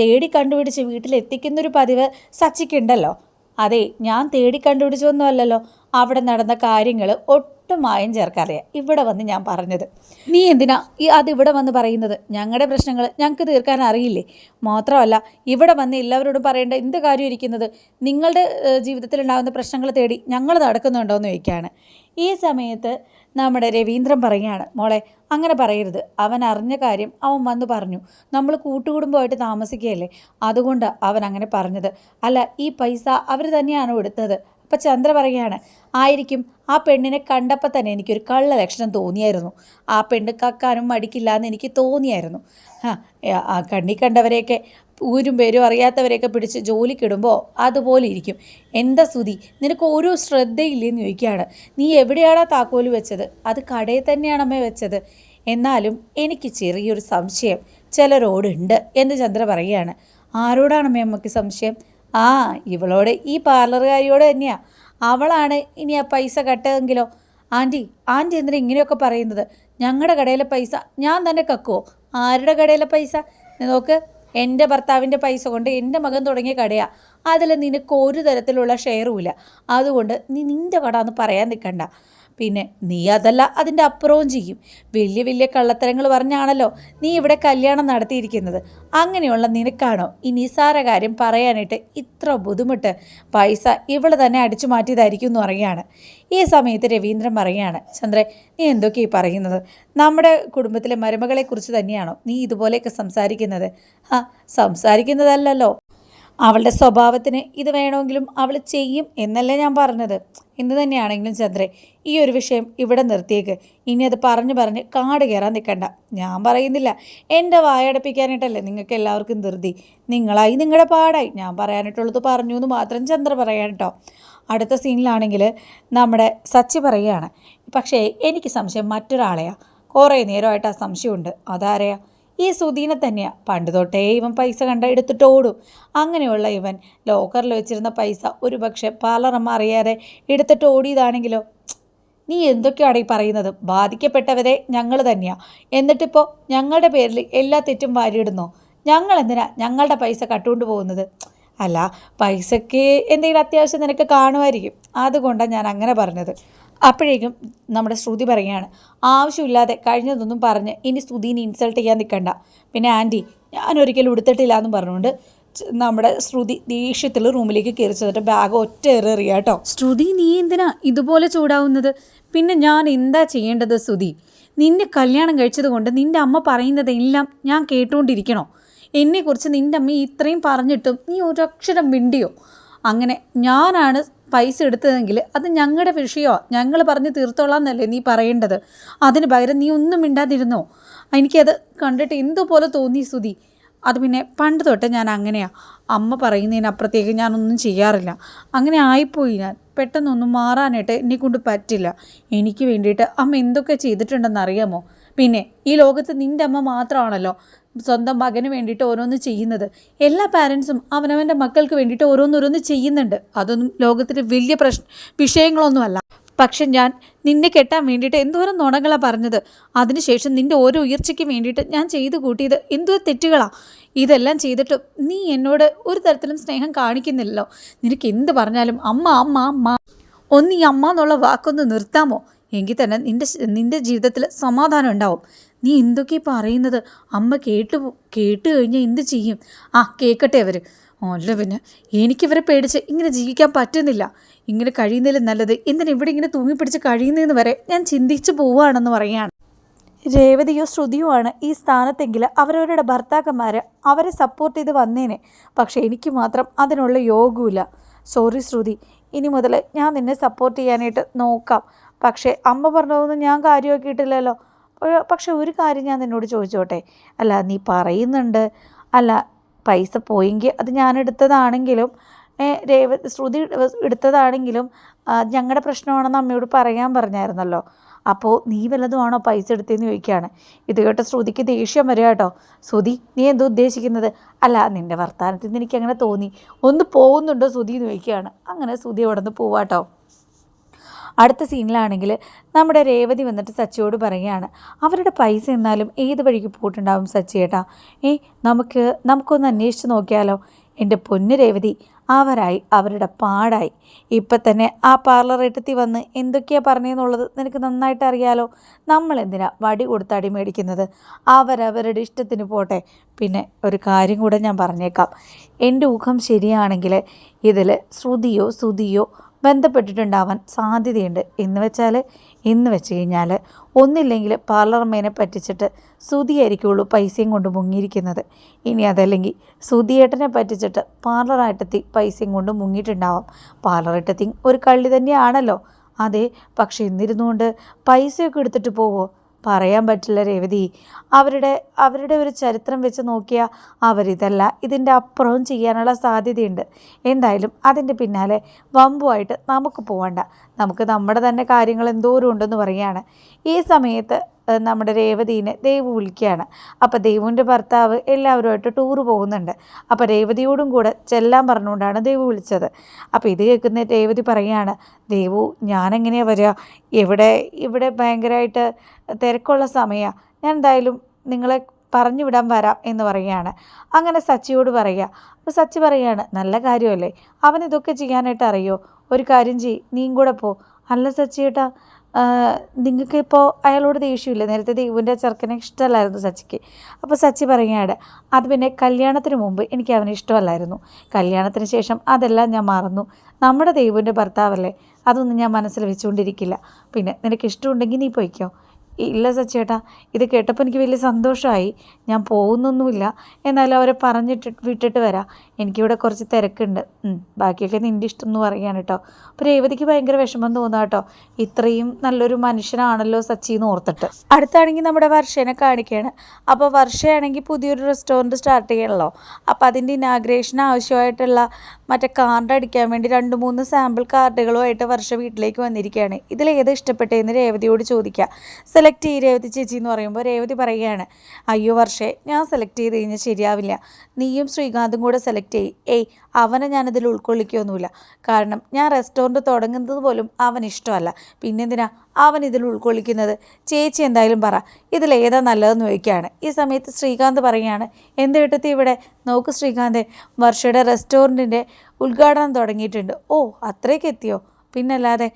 [SPEAKER 1] തേടി കണ്ടുപിടിച്ച് വീട്ടിലെത്തിക്കുന്നൊരു പതിവ് സച്ചിക്കുണ്ടല്ലോ. അതെ ഞാൻ തേടി കണ്ടുപിടിച്ചൊന്നുമല്ലല്ലോ അവിടെ നടന്ന കാര്യങ്ങൾ ഒട്ടും മായം ചേർക്കാതെ ഇവിടെ വന്ന് ഞാൻ പറഞ്ഞത്. നീ എന്തിനാ ഈ അത് ഇവിടെ വന്ന് പറയുന്നത്? ഞങ്ങളുടെ പ്രശ്നങ്ങൾ ഞങ്ങൾക്ക് തീർക്കാൻ അറിയില്ലേ? മാത്രമല്ല ഇവിടെ വന്ന് എല്ലാവരോടും പറയേണ്ട എന്ത് കാര്യം ഇരിക്കുന്നത്? നിങ്ങളുടെ ജീവിതത്തിലുണ്ടാകുന്ന പ്രശ്നങ്ങൾ തേടി ഞങ്ങൾ നടക്കുന്നുണ്ടോ എന്ന് ചോദിക്കുകയാണ് ഈ സമയത്ത് നമ്മുടെ രവീന്ദ്രൻ പറയുകയാണ് മോളെ അങ്ങനെ പറയരുത്. അവൻ അറിഞ്ഞ കാര്യം അവൻ വന്ന് പറഞ്ഞു. നമ്മൾ കൂട്ടുകുടുംബമായിട്ട് താമസിക്കുകയല്ലേ? അതുകൊണ്ട് അവൻ അങ്ങനെ പറഞ്ഞത്. അല്ല ഈ പൈസ അവർ തന്നെയാണ് എടുത്തത്? അപ്പം ചന്ദ്ര പറയുകയാണ് ആയിരിക്കും. ആ പെണ്ണിനെ കണ്ടപ്പോൾ തന്നെ എനിക്കൊരു കള്ള ലക്ഷണം തോന്നിയായിരുന്നു. ആ പെണ്ണ് കക്കാനും മടിക്കില്ല എന്ന് എനിക്ക് തോന്നിയായിരുന്നു. ആ കണ്ണി കണ്ടവരെയൊക്കെ ഊരും പേരും അറിയാത്തവരെയൊക്കെ പിടിച്ച് ജോലിക്കിടുമ്പോൾ അതുപോലെ ഇരിക്കും. എന്താ സുതി നിനക്ക് ഒരു ശ്രദ്ധയില്ലെന്ന് ചോദിക്കുകയാണ്. നീ എവിടെയാണോ താക്കോൽ വെച്ചത്? അത് കടയിൽ തന്നെയാണമ്മേ വെച്ചത്. എന്നാലും എനിക്ക് ചെറിയൊരു സംശയം. ചിലരോടുണ്ട് എന്ന് ചന്ദ്ര പറയുകയാണ്. ആരോടാണമ്മേ അമ്മയ്ക്ക് സംശയം? ആ ഇവളോട് ഈ പാർലറുകാരിയോട് തന്നെയാണ് അവളാണ് ഇനി ആ പൈസ കട്ടതെങ്കിലോ? ആന്റി ആന്റി എന്തിനാ ഇങ്ങനെയൊക്കെ പറയുന്നത്? ഞങ്ങളുടെ കടയിലെ പൈസ ഞാൻ തന്നെ കക്കുവോ? ആരുടെ കടയിലെ പൈസ? നോക്ക്. എന്റെ ഭർത്താവിന്റെ പൈസ കൊണ്ട് എന്റെ മകൻ തുടങ്ങിയ കടയാ. അതിൽ നിനക്ക് ഒരു തരത്തിലുള്ള ഷെയറും ഇല്ല. അതുകൊണ്ട് നീ നിന്റെ കട എന്ന് പറയാൻ നിൽക്കണ്ട. പിന്നെ നീ അതല്ല അതിന്റെ അപ്പുറവും ചെയ്യും. വലിയ വലിയ കള്ളത്തരങ്ങൾ പറഞ്ഞാണല്ലോ നീ ഇവിടെ കല്യാണം നടത്തിയിരിക്കുന്നത്. അങ്ങനെയുള്ള നിനക്കാണോ ഈ നിസാര കാര്യം പറയാനായിട്ട് ഇത്ര ബുദ്ധിമുട്ട്? പൈസ ഇവൾ തന്നെ അടിച്ചു മാറ്റിയതായിരിക്കും എന്ന് പറയുകയാണ്. ഈ സമയത്ത് രവീന്ദ്രൻ പറയുകയാണ് ചന്ദ്രൻ നീ എന്തൊക്കെയാ ഈ പറയുന്നത്? നമ്മുടെ കുടുംബത്തിലെ മരുമകളെക്കുറിച്ച് തന്നെയാണോ നീ ഇതുപോലെയൊക്കെ സംസാരിക്കുന്നത്? ആ സംസാരിക്കുന്നതല്ലല്ലോ. അവളുടെ സ്വഭാവത്തിന് ഇത് വേണമെങ്കിലും അവൾ ചെയ്യും എന്നല്ലേ ഞാൻ പറഞ്ഞത്. എന്ത് തന്നെയാണെങ്കിലും ചന്ദ്രേ ഈ ഒരു വിഷയം ഇവിടെ നിർത്തിയേക്ക്. ഇനി അത് പറഞ്ഞു പറഞ്ഞ് കാട് കയറാൻ നിൽക്കണ്ട. ഞാൻ പറയുന്നില്ല. എന്റെ വായടപ്പിക്കാനായിട്ടല്ലേ നിങ്ങൾക്ക് എല്ലാവർക്കും ധൃതി. നിങ്ങളായി നിങ്ങളുടെ പാടായി. ഞാൻ പറയാനായിട്ടുള്ളത് പറഞ്ഞു എന്ന് മാത്രം ചന്ദ്ര പറയാൻ കേട്ടോ. അടുത്ത സീനിലാണെങ്കിൽ നമ്മുടെ സച്ചി പറയുകയാണ് പക്ഷേ എനിക്ക് സംശയം മറ്റൊരാളെയാണ് കുറേ നേരമായിട്ട് ആ സംശയമുണ്ട്. അതാരെയാ? ഈ സുധീനെ തന്നെയാണ് പണ്ട് തൊട്ടേ ഇവൻ പൈസ കണ്ട എടുത്തിട്ട് ഓടും. അങ്ങനെയുള്ള ഇവൻ ലോക്കറിൽ വെച്ചിരുന്ന പൈസ ഒരു പക്ഷേ പാർലറമ്മ അറിയാതെ എടുത്തിട്ട് ഓടിയതാണെങ്കിലോ? നീ എന്തൊക്കെയാണ് ഈ പറയുന്നത്? ബാധിക്കപ്പെട്ടവരെ ഞങ്ങൾ തന്നെയാണ് എന്നിട്ടിപ്പോൾ ഞങ്ങളുടെ പേരിൽ എല്ലാ തെറ്റും വാരിയിടുന്നോ? ഞങ്ങൾ എന്തിനാ ഞങ്ങളുടെ പൈസ കട്ടുകൊണ്ട് പോകുന്നത്? അല്ല പൈസയ്ക്ക് എന്തെങ്കിലും അത്യാവശ്യം നിനക്ക് കാണുമായിരിക്കും. അതുകൊണ്ടാണ് ഞാൻ അങ്ങനെ പറഞ്ഞത്. അപ്പോഴേക്കും നമ്മുടെ ശ്രുതി പറയുകയാണ് ആവശ്യമില്ലാതെ കഴിഞ്ഞതൊന്നും പറഞ്ഞ് ഇനി ശ്രുതിനെ ഇൻസൾട്ട് ചെയ്യാൻ നിൽക്കണ്ട. പിന്നെ ആന്റി ഞാൻ ഒരിക്കലും ഉടുത്തിട്ടില്ല എന്ന് പറഞ്ഞുകൊണ്ട് നമ്മുടെ ശ്രുതി ദേഷ്യത്തിൽ റൂമിലേക്ക് കയറി ചെന്നിട്ട് ബാഗ് ഒറ്റ എറിയ കേട്ടോ. ശ്രുതി നീ എന്തിനാ ഇതുപോലെ ചൂടാവുന്നത്? പിന്നെ ഞാൻ എന്താ ചെയ്യേണ്ടത് ശ്രുതി? നിന്നെ കല്യാണം കഴിച്ചത് കൊണ്ട് നിന്റെ അമ്മ പറയുന്നതെല്ലാം ഞാൻ കേട്ടുകൊണ്ടിരിക്കണോ എന്നെക്കുറിച്ച് നിന്റെ അമ്മ ഇത്രയും പറഞ്ഞിട്ടും നീ ഒരക്ഷരം മിണ്ടിയോ? അങ്ങനെ ഞാനാണ് പൈസ എടുത്തതെങ്കിൽ അത് ഞങ്ങളുടെ വിഷയമോ? ഞങ്ങൾ പറഞ്ഞ് തീർത്തോളാം എന്നല്ലേ നീ പറയേണ്ടത്. അതിന് പകരം നീ ഒന്നും മിണ്ടാതിരുന്നോ? എനിക്കത് കണ്ടിട്ട് എന്തുപോലെ തോന്നി സ്തുതി അത് പിന്നെ പണ്ട് തൊട്ട് ഞാൻ അങ്ങനെയാണ് അമ്മ പറയുന്നതിനപ്പുറത്തേക്ക് ഞാനൊന്നും ചെയ്യാറില്ല. അങ്ങനെ ആയിപ്പോയി ഞാൻ. പെട്ടെന്നൊന്നും മാറാനായിട്ട് എന്നെ കൊണ്ട് പറ്റില്ല. എനിക്ക് വേണ്ടിയിട്ട് അമ്മ എന്തൊക്കെ ചെയ്തിട്ടുണ്ടെന്ന് അറിയാമോ? പിന്നെ ഈ ലോകത്ത് നിന്റെ അമ്മ മാത്രമാണല്ലോ. സ്വന്തം മകന് വേണ്ടിയിട്ട് ഓരോന്ന് ചെയ്യുന്നത്. എല്ലാ പാരൻസും അവനവന്റെ മക്കൾക്ക് വേണ്ടിയിട്ട് ഓരോന്നോരോന്ന് ചെയ്യുന്നുണ്ട്. അതൊന്നും ലോകത്തിൽ വലിയ പ്രശ്ന വിഷയങ്ങളൊന്നുമല്ല. പക്ഷെ ഞാൻ നിന്നെ കെട്ടാൻ വേണ്ടിയിട്ട് എന്തോരം നുണകളാണ് പറഞ്ഞത്. അതിനുശേഷം നിന്റെ ഓരോ ഉയർച്ചയ്ക്ക് വേണ്ടിയിട്ട് ഞാൻ ചെയ്തു കൂട്ടിയത് എന്തോ തെറ്റുകളാണ് ഇതെല്ലാം ചെയ്തിട്ട് നീ എന്നോട് ഒരു തരത്തിലും സ്നേഹം കാണിക്കുന്നില്ലല്ലോ. നിനക്ക് എന്ത് പറഞ്ഞാലും അമ്മ അമ്മ അമ്മ. ഒന്ന് ഈ അമ്മ എന്നുള്ള വാക്കൊന്ന് നിർത്താമോ? എങ്കിൽ തന്നെ നിന്റെ നിന്റെ ജീവിതത്തിൽ സമാധാനം ഉണ്ടാവും. നീ എന്തൊക്കെ പറയുന്നത്? അമ്മ കേട്ടു കേട്ട് കഴിഞ്ഞാൽ എന്ത് ചെയ്യും? ആ കേൾക്കട്ടെ അവർ അല്ല പിന്നെ എനിക്കിവരെ പേടിച്ച് ഇങ്ങനെ ജീവിക്കാൻ പറ്റുന്നില്ല. ഇങ്ങനെ കഴിയുന്നതിൽ നല്ലത്. എന്തിനാ ഇവിടെ ഇങ്ങനെ തൂങ്ങിപ്പിടിച്ച് കഴിയുന്നതെന്ന് വരെ ഞാൻ ചിന്തിച്ചു പോവുകയാണെന്ന് പറയുകയാണ്. രേവതിയോ ശ്രുതിയോ ആണ് ഈ സ്ഥാനത്തെങ്കിൽ അവരവരുടെ ഭർത്താക്കന്മാർ അവരെ സപ്പോർട്ട് ചെയ്ത് വന്നേനെ. പക്ഷേ എനിക്ക് മാത്രം അതിനുള്ള യോഗമില്ല സോറി ശ്രുതി ഇനി മുതൽ ഞാൻ നിന്നെ സപ്പോർട്ട് ചെയ്യാനായിട്ട് നോക്കാം. പക്ഷേ അമ്മ പറഞ്ഞതൊന്നും ഞാൻ കാര്യമാക്കിയിട്ടില്ലല്ലോ. പക്ഷെ ഒരു കാര്യം ഞാൻ നിന്നോട് ചോദിച്ചോട്ടെ? അല്ല നീ പറയുന്നുണ്ട്. അല്ല പൈസ പോയെങ്കിൽ അത് ഞാൻ എടുത്തതാണെങ്കിലും രേവ ശ്രുതി എടുത്തതാണെങ്കിലും ഞങ്ങളുടെ പ്രശ്നമാണെന്ന് അമ്മയോട് പറയാൻ പറഞ്ഞായിരുന്നല്ലോ. അപ്പോൾ നീ വല്ലതും ആണോ പൈസ എടുത്തതെന്ന് ചോദിക്കുകയാണ് ഇത് കേട്ട ശ്രുതിക്ക് ദേഷ്യം വരിക കേട്ടോ. ശ്രുതി നീ എന്തോ ഉദ്ദേശിക്കുന്നത്? അല്ല നിന്റെ വർത്തമാനത്തിൽ നിന്ന് എനിക്ക് അങ്ങനെ തോന്നി. ഒന്ന് പോകുന്നുണ്ടോ ശ്രുതി എന്ന് ചോദിക്കുകയാണ് അങ്ങനെ ശ്രുതി അവിടെ നിന്ന് പോവാട്ടോ അടുത്ത സീനിലാണെങ്കിൽ നമ്മുടെ രേവതി വന്നിട്ട് സച്ചിയോട് പറയുകയാണ് അവരുടെ പൈസ എന്നാലും ഏത് വഴിക്ക് പോയിട്ടുണ്ടാവും സച്ചി ഏട്ടാ? ഏ നമുക്ക് നമുക്കൊന്ന് അന്വേഷിച്ച് നോക്കിയാലോ? എന്റെ പൊന്ന് രേവതി അവരായി അവരുടെ പാടായി. ഇപ്പം തന്നെ ആ പാർലർ എട്ടെത്തി വന്ന് എന്തൊക്കെയാണ് പറഞ്ഞതെന്നുള്ളത് നിനക്ക് നന്നായിട്ട് അറിയാലോ? നമ്മൾ എന്തിനാ വടി അടി മേടിക്കുന്നത്? അവരവരുടെ ഇഷ്ടത്തിന് പോട്ടെ. പിന്നെ ഒരു കാര്യം കൂടെ ഞാൻ പറഞ്ഞേക്കാം. എന്റെ ഊഹം ശരിയാണെങ്കിൽ ഇതിൽ ശ്രുതിയോ സുതിയോ ബന്ധപ്പെട്ടിട്ടുണ്ടാവാൻ സാധ്യതയുണ്ട്. എന്ന് വെച്ചാൽ എന്ന് വെച്ച് കഴിഞ്ഞാൽ ഒന്നില്ലെങ്കിൽ പാർലർമേനെ പറ്റിച്ചിട്ട് സുതിയായിരിക്കുള്ളൂ പൈസയും കൊണ്ട് മുങ്ങിയിരിക്കുന്നത്. ഇനി അതല്ലെങ്കിൽ സുതിയേട്ടനെ പറ്റിച്ചിട്ട് പാർലറായിട്ടെത്തി പൈസയും കൊണ്ട് മുങ്ങിയിട്ടുണ്ടാവാം. പാർലറായിട്ടെത്തി ഒരു കള്ളി തന്നെയാണല്ലോ. അതെ പക്ഷേ എന്നിരുന്നുകൊണ്ട് പൈസയൊക്കെ എടുത്തിട്ട് പോവോ? പറയാൻ പറ്റില്ല രേവതി. അവരുടെ അവരുടെ ഒരു ചരിത്രം വെച്ച് നോക്കിയാൽ അവരിതല്ല ഇതിന്റെ അപ്പുറവും ചെയ്യാനുള്ള സാധ്യതയുണ്ട്. എന്തായാലും അതിന്റെ പിന്നാലെ വമ്പുമായിട്ട് നമുക്ക് പോകണ്ട നമുക്ക് നമ്മുടെ തന്നെ കാര്യങ്ങൾ എന്തോരം ഉണ്ടെന്ന് പറയുകയാണ്. ഈ സമയത്ത് നമ്മുടെ രേവതീനെ ദേവു വിളിക്കുകയാണ്. അപ്പോൾ ദേവുവിന്റെ ഭർത്താവ് എല്ലാവരുമായിട്ട് ടൂറ് പോകുന്നുണ്ട്. അപ്പോൾ രേവതിയോടും കൂടെ ചെല്ലാൻ പറഞ്ഞുകൊണ്ടാണ് ദേവു വിളിച്ചത്. അപ്പോൾ ഇത് കേൾക്കുന്ന രേവതി പറയുകയാണ് ദേവു ഞാനെങ്ങനെയാണ് വരിക? ഇവിടെ ഇവിടെ ഭയങ്കരമായിട്ട് തിരക്കുള്ള സമയമാണ് ഞാൻ എന്തായാലും നിങ്ങളെ പറഞ്ഞു വിടാൻ വരാം എന്ന് പറയുകയാണ്. അങ്ങനെ സച്ചിയോട് പറയുക അപ്പോൾ സച്ചി പറയുകയാണ് നല്ല കാര്യമല്ലേ? അവൻ ഇതൊക്കെ ചെയ്യാനായിട്ട് അറിയോ? ഒരു കാര്യം ചെയ് നീയും കൂടെ പോ. അല്ല സച്ചിയേട്ടാ നിങ്ങൾക്ക് ഇപ്പോൾ അയാളോട് ദേഷ്യമില്ല? നേരത്തെ ദേവുവിന്റെ ചെറുക്കനെ ഇഷ്ടമല്ലായിരുന്നു സച്ചിക്ക്. അപ്പോൾ സച്ചി പറയുകയാണ് അത് പിന്നെ കല്യാണത്തിന് മുമ്പ് എനിക്ക് അവനെ ഇഷ്ടമല്ലായിരുന്നു. കല്യാണത്തിന് ശേഷം അതെല്ലാം ഞാൻ മറന്നു. നമ്മുടെ ദൈവന്റെ ഭർത്താവല്ലേ? അതൊന്നും ഞാൻ മനസ്സിൽ വെച്ചുകൊണ്ടിരിക്കില്ല. പിന്നെ നിനക്ക് ഇഷ്ടമുണ്ടെങ്കിൽ നീ പോയിക്കോ. ഇല്ല സച്ചേട്ടാ ഇത് കേട്ടപ്പോൾ എനിക്ക് വലിയ സന്തോഷമായി ഞാൻ പോകുന്നൊന്നുമില്ല. എന്നാലും അവരെ പറഞ്ഞിട്ട് വിട്ടിട്ട് വരാം. എനിക്കിവിടെ കുറച്ച് തിരക്കുണ്ട്. ബാക്കിയൊക്കെ നിന്റെ ഇഷ്ടം എന്ന് പറയുകയാണ് കേട്ടോ അപ്പോൾ രേവതിക്ക് ഭയങ്കര വിഷമം തോന്നാം കേട്ടോ ഇത്രയും നല്ലൊരു മനുഷ്യനാണല്ലോ സച്ചി എന്ന് ഓർത്തിട്ട്. അടുത്താണെങ്കിൽ നമ്മുടെ വർഷേനെ കാണിക്കുകയാണ് അപ്പോൾ വർഷയാണെങ്കിൽ പുതിയൊരു റെസ്റ്റോറന്റ് സ്റ്റാർട്ട് ചെയ്യണമല്ലോ അപ്പോൾ അതിന്റെ ഇനാഗ്രേഷൻ ആവശ്യമായിട്ടുള്ള മറ്റേ കാർഡ് അടിക്കാൻ വേണ്ടി രണ്ട് മൂന്ന് സാമ്പിൾ കാർഡുകളുമായിട്ട് വർഷ വീട്ടിലേക്ക് വന്നിരിക്കുകയാണ്. ഇതിലേത് ഇഷ്ടപ്പെട്ടതെന്ന് രേവതിയോട് ചോദിക്കുക സെലക്ട് ചെയ്യ് രേവതി ചേച്ചി എന്ന് പറയുമ്പോൾ രേവതി പറയുകയാണ് അയ്യോ വർഷേ ഞാൻ സെലക്ട് ചെയ്ത് കഴിഞ്ഞാൽ ശരിയാവില്ല. നീയും ശ്രീകാന്തും കൂടെ സെലക്ട് ചെയ്യ്. ഏയ് അവനെ ഞാനതിൽ ഉൾക്കൊള്ളിക്കുകയൊന്നുമില്ല കാരണം ഞാൻ റെസ്റ്റോറന്റ് തുടങ്ങുന്നത് പോലും അവൻ ഇഷ്ടമല്ല. പിന്നെന്തിനാ അവൻ ഇതിൽ ഉൾക്കൊള്ളിക്കുന്നത്? ചേച്ചി എന്തായാലും പറ ഇതിലേതാ നല്ലതെന്ന് ചോദിക്കുകയാണ്. ഈ സമയത്ത് ശ്രീകാന്ത് പറയുകയാണ് എന്ത് കിട്ടത്തി ഇവിടെ? നോക്ക് ശ്രീകാന്ത് വർഷയുടെ റെസ്റ്റോറന്റിന്റെ ഉദ്ഘാടനം തുടങ്ങിയിട്ടുണ്ട്. ഓ അത്രയ്ക്ക് എത്തിയോ? പിന്നല്ലാതെ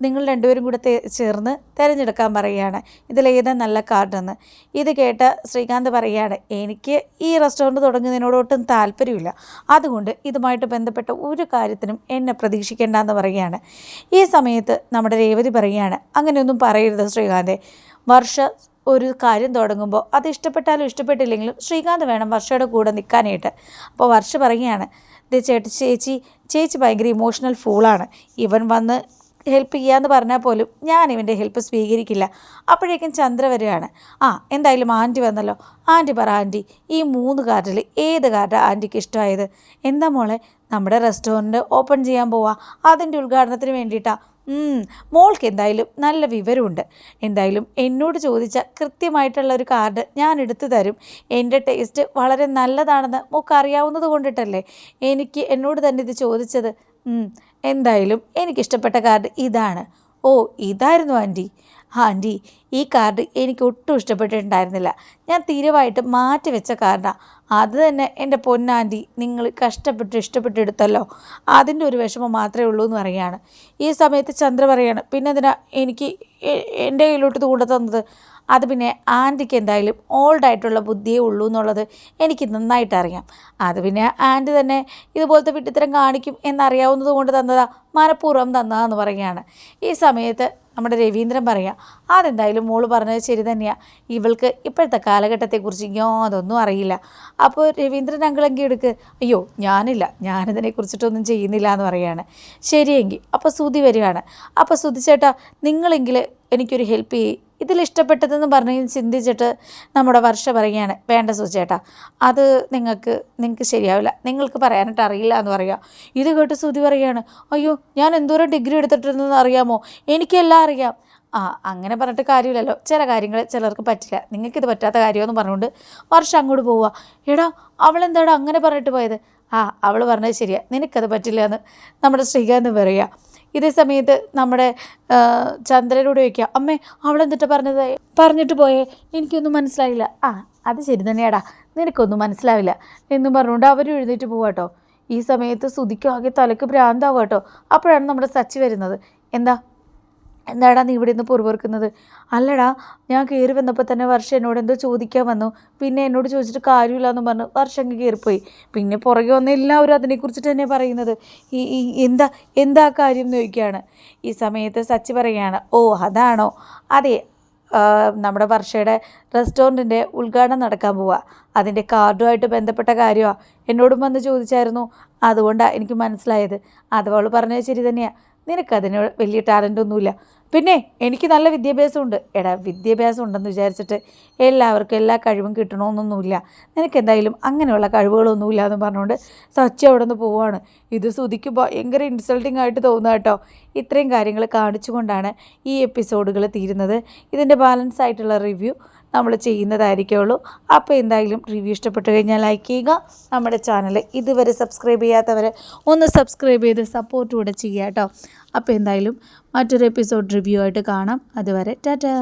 [SPEAKER 1] നിങ്ങൾ രണ്ടുപേരും കൂടെ ചേർന്ന് തിരഞ്ഞെടുക്കാൻ പറയുകയാണ്. ഇതിലേതാ നല്ല കാർഡെന്ന്. ഇത് കേട്ട് ശ്രീകാന്ത് പറയുകയാണ് എനിക്ക് ഈ റെസ്റ്റോറന്റ് തുടങ്ങുന്നതിനോട് ഒട്ടും താല്പര്യമില്ല. അതുകൊണ്ട് ഇതുമായിട്ട് ബന്ധപ്പെട്ട ഒരു കാര്യത്തിനും എന്നെ പ്രതീക്ഷിക്കേണ്ടെന്ന് പറയുകയാണ്. ഈ സമയത്ത് നമ്മുടെ രേവതി പറയുകയാണ് അങ്ങനെയൊന്നും പറയരുത് ശ്രീകാന്തെ. വർഷ ഒരു കാര്യം തുടങ്ങുമ്പോൾ അത് ഇഷ്ടപ്പെട്ടാലും ഇഷ്ടപ്പെട്ടില്ലെങ്കിലും ശ്രീകാന്ത് വേണം വർഷയുടെ കൂടെ നിൽക്കാനായിട്ട്. അപ്പോൾ വർഷ പറയുകയാണ് ഇത് ചേട്ടി ചേച്ചി ചേച്ചി ഭയങ്കര ഇമോഷണൽ ഫൂളാണ് ഇവൻ വന്ന് ഹെൽപ്പ് ചെയ്യാന്ന് പറഞ്ഞാൽ പോലും ഞാൻ ഇവന്റെ ഹെൽപ്പ് സ്വീകരിക്കില്ല. അപ്പോഴേക്കും ചന്ദ്ര വരികയാണ്. ആ എന്തായാലും ആന്റി വന്നല്ലോ. ആന്റി പറ ആന്റി ഈ മൂന്ന് കാർഡിൽ ഏത് കാർഡാണ് ആന്റിക്ക് ഇഷ്ടമായത്? എന്താ മോളെ നമ്മുടെ റെസ്റ്റോറന്റ് ഓപ്പൺ ചെയ്യാൻ പോവാ. അതിന്റെ ഉദ്ഘാടനത്തിന് വേണ്ടിയിട്ടാണ് മോൾക്ക് എന്തായാലും നല്ല വിവരമുണ്ട്. എന്തായാലും എന്നോട് ചോദിച്ച കൃത്യമായിട്ടുള്ള ഒരു കാർഡ് ഞാൻ എടുത്തു തരും. എന്റെ ടേസ്റ്റ് വളരെ നല്ലതാണെന്ന് മോക്ക് അറിയാവുന്നത് കൊണ്ടിട്ടല്ലേ? എനിക്ക് എന്നോട് തന്നെ ഇത് ചോദിച്ചത്. എന്തായാലും എനിക്കിഷ്ടപ്പെട്ട കാർഡ് ഇതാണ്. ഓ ഇതായിരുന്നു ആന്റി ആന്റി ഈ കാർഡ് എനിക്ക് ഒട്ടും ഇഷ്ടപ്പെട്ടിട്ടുണ്ടായിരുന്നില്ല. ഞാൻ തീരുമായിട്ട് മാറ്റി വെച്ച കാർഡാണ് അത് തന്നെ എന്റെ പൊന്നാന്റി നിങ്ങൾ കഷ്ടപ്പെട്ട് ഇഷ്ടപ്പെട്ടെടുത്തല്ലോ. അതിന്റെ ഒരു വിഷമം മാത്രമേ ഉള്ളൂ എന്ന് പറയുകയാണ്. ഈ സമയത്ത് ചന്ദ്ര പറയാണ് പിന്നെ എന്തിനാ എനിക്ക് എന്റെ കയ്യിലോട്ട് കൊണ്ടു തന്നത് അത് പിന്നെ ആന്റിക്ക് എന്തായാലും ഓൾഡ് ആയിട്ടുള്ള ബുദ്ധിയേ ഉള്ളൂ എന്നുള്ളത് എനിക്ക് നന്നായിട്ട് അറിയാം. അത് പിന്നെ ആന്റി തന്നെ ഇതുപോലത്തെ വിട്ടിത്തരം കാണിക്കും എന്നറിയാവുന്നത് കൊണ്ട് തന്നതാ മനഃപൂർവം തന്നതാന്ന് പറയുകയാണ്. ഈ സമയത്ത് നമ്മുടെ രവീന്ദ്രൻ പറയാം അതെന്തായാലും മോൾ പറഞ്ഞത് ശരി തന്നെയാണ് ഇവൾക്ക് ഇപ്പോഴത്തെ കാലഘട്ടത്തെക്കുറിച്ച് യാതൊന്നും അറിയില്ല. അപ്പോൾ രവീന്ദ്രൻ അങ്കിളെങ്കിൽ എടുക്ക്. അയ്യോ ഞാനില്ല. ഞാനിതിനെ കുറിച്ചിട്ടൊന്നും ചെയ്യുന്നില്ല എന്ന് പറയുകയാണ്. ശരിയെങ്കിൽ അപ്പോൾ സുതി വരികയാണ്. അപ്പോൾ സുതി ചേട്ടാ നിങ്ങളെങ്കിൽ എനിക്കൊരു ഹെൽപ്പ് ചെയ്യ്. ഇതിൽ ഇഷ്ടപ്പെട്ടതെന്ന് പറഞ്ഞ് ചിന്തിച്ചിട്ട് നമ്മുടെ വർഷ പറയുകയാണ്. വേണ്ട സുചേട്ടാ അത് നിങ്ങൾക്ക് നിങ്ങൾക്ക് ശരിയാവില്ല. നിങ്ങൾക്ക് പറയാനായിട്ട് അറിയില്ല എന്ന് പറയുക. ഇത് കേട്ട് സുതി പറയുകയാണ് അയ്യോ ഞാൻ എന്തോരം ഡിഗ്രി എടുത്തിട്ടുണ്ടെന്ന് അറിയാമോ? എനിക്കെല്ലാം അറിയാം. ആ അങ്ങനെ പറഞ്ഞിട്ട് കാര്യമില്ലല്ലോ. ചില കാര്യങ്ങൾ ചിലർക്ക് പറ്റില്ല. നിങ്ങൾക്കിത് പറ്റാത്ത കാര്യമെന്ന് പറഞ്ഞുകൊണ്ട് വർഷം അങ്ങോട്ട് പോവുക. എടാ അവളെന്താടാ അങ്ങനെ പറഞ്ഞിട്ട് പോയത്? ആ അവൾ പറഞ്ഞത് ശരിയാ. നിനക്കത് പറ്റില്ല എന്ന് നമ്മുടെ ശ്രീകാന്ത് പറയുക. ഇതേ സമയത്ത് നമ്മുടെ ചന്ദ്രനോട് ചോദിക്കുക അമ്മേ അവളെന്തിട്ട് പറഞ്ഞത്? പറഞ്ഞിട്ട് പോയേ എനിക്കൊന്നും മനസ്സിലായില്ല. ആ അത് ശരി തന്നെയാടാ നിനക്കൊന്നും മനസ്സിലാവില്ല എന്നും പറഞ്ഞുകൊണ്ട് അവർ എഴുന്നേറ്റ് പോവാട്ടോ ഈ സമയത്ത് സുതിക്കും ആകെ തലക്ക് ഭ്രാന്താവും കേട്ടോ അപ്പോഴാണ് നമ്മുടെ സച്ചി വരുന്നത്. എന്താ എന്താടാ നീ ഇവിടെ നിന്ന് പുറപുറക്കുന്നത്? അല്ലടാ ഞാൻ കയറി വന്നപ്പോൾ തന്നെ വർഷം എന്നോട് എന്തോ ചോദിക്കാൻ വന്നു. പിന്നെ എന്നോട് ചോദിച്ചിട്ട് കാര്യമില്ല എന്ന് പറഞ്ഞു. വർഷം കയറിപ്പോയി പിന്നെ പുറകെ വന്ന എല്ലാവരും അതിനെക്കുറിച്ചിട്ട് തന്നെ പറയുന്നത്. ഈ ഈ എന്താ എന്താ കാര്യം എന്ന് ചോദിക്കുകയാണ്. ഈ സമയത്ത് സച്ചി പറയുകയാണ് ഓ അതാണോ? അതെ നമ്മുടെ വർഷയുടെ റെസ്റ്റോറന്റിന്റെ ഉദ്ഘാടനം നടക്കാൻ പോവുക അതിന്റെ കാർഡുമായിട്ട് ബന്ധപ്പെട്ട കാര്യമാണ് എന്നോടും വന്ന് ചോദിച്ചായിരുന്നു. അതുകൊണ്ടാണ് എനിക്ക് മനസ്സിലായത്. അത് അവൾ പറഞ്ഞത് ശരി തന്നെയാണ് നിനക്കതിന് വലിയ ടാലന്റ് ഒന്നുമില്ല. പിന്നെ എനിക്ക് നല്ല വിദ്യാഭ്യാസമുണ്ട്. എടാ വിദ്യാഭ്യാസം ഉണ്ടെന്ന് വിചാരിച്ചിട്ട് എല്ലാവർക്കും എല്ലാ കഴിവും കിട്ടണമെന്നൊന്നുമില്ല നിനക്ക് എന്തായാലും അങ്ങനെയുള്ള കഴിവുകളൊന്നുമില്ല എന്ന് പറഞ്ഞുകൊണ്ട് സച്ചി അവിടെ നിന്ന് പോവാണ്. ഇത് ശ്രുതിക്ക് ഭയങ്കര ഇൻസൾട്ടിംഗ് ആയിട്ട് തോന്നുക കേട്ടോ. ഇത്രയും കാര്യങ്ങൾ കാണിച്ചുകൊണ്ടാണ് ഈ എപ്പിസോഡുകൾ തീരുന്നത്. ഇതിന്റെ ബാലൻസ് ആയിട്ടുള്ള റിവ്യൂ നമ്മൾ ചെയ്യുന്നതായിരിക്കുള്ളൂ. അപ്പോൾ എന്തായാലും റിവ്യൂ ഇഷ്ടപ്പെട്ടു കഴിഞ്ഞാൽ ലൈക്ക് ചെയ്യുക. നമ്മുടെ ചാനൽ ഇതുവരെ സബ്സ്ക്രൈബ് ചെയ്യാത്തവർ ഒന്ന് സബ്സ്ക്രൈബ് ചെയ്ത് സപ്പോർട്ട് കൂടെ ചെയ്യുക കേട്ടോ. അപ്പോൾ എന്തായാലും മറ്റൊരു എപ്പിസോഡ് റിവ്യൂ ആയിട്ട് കാണാം. അതുവരെ ടാറ്റാ.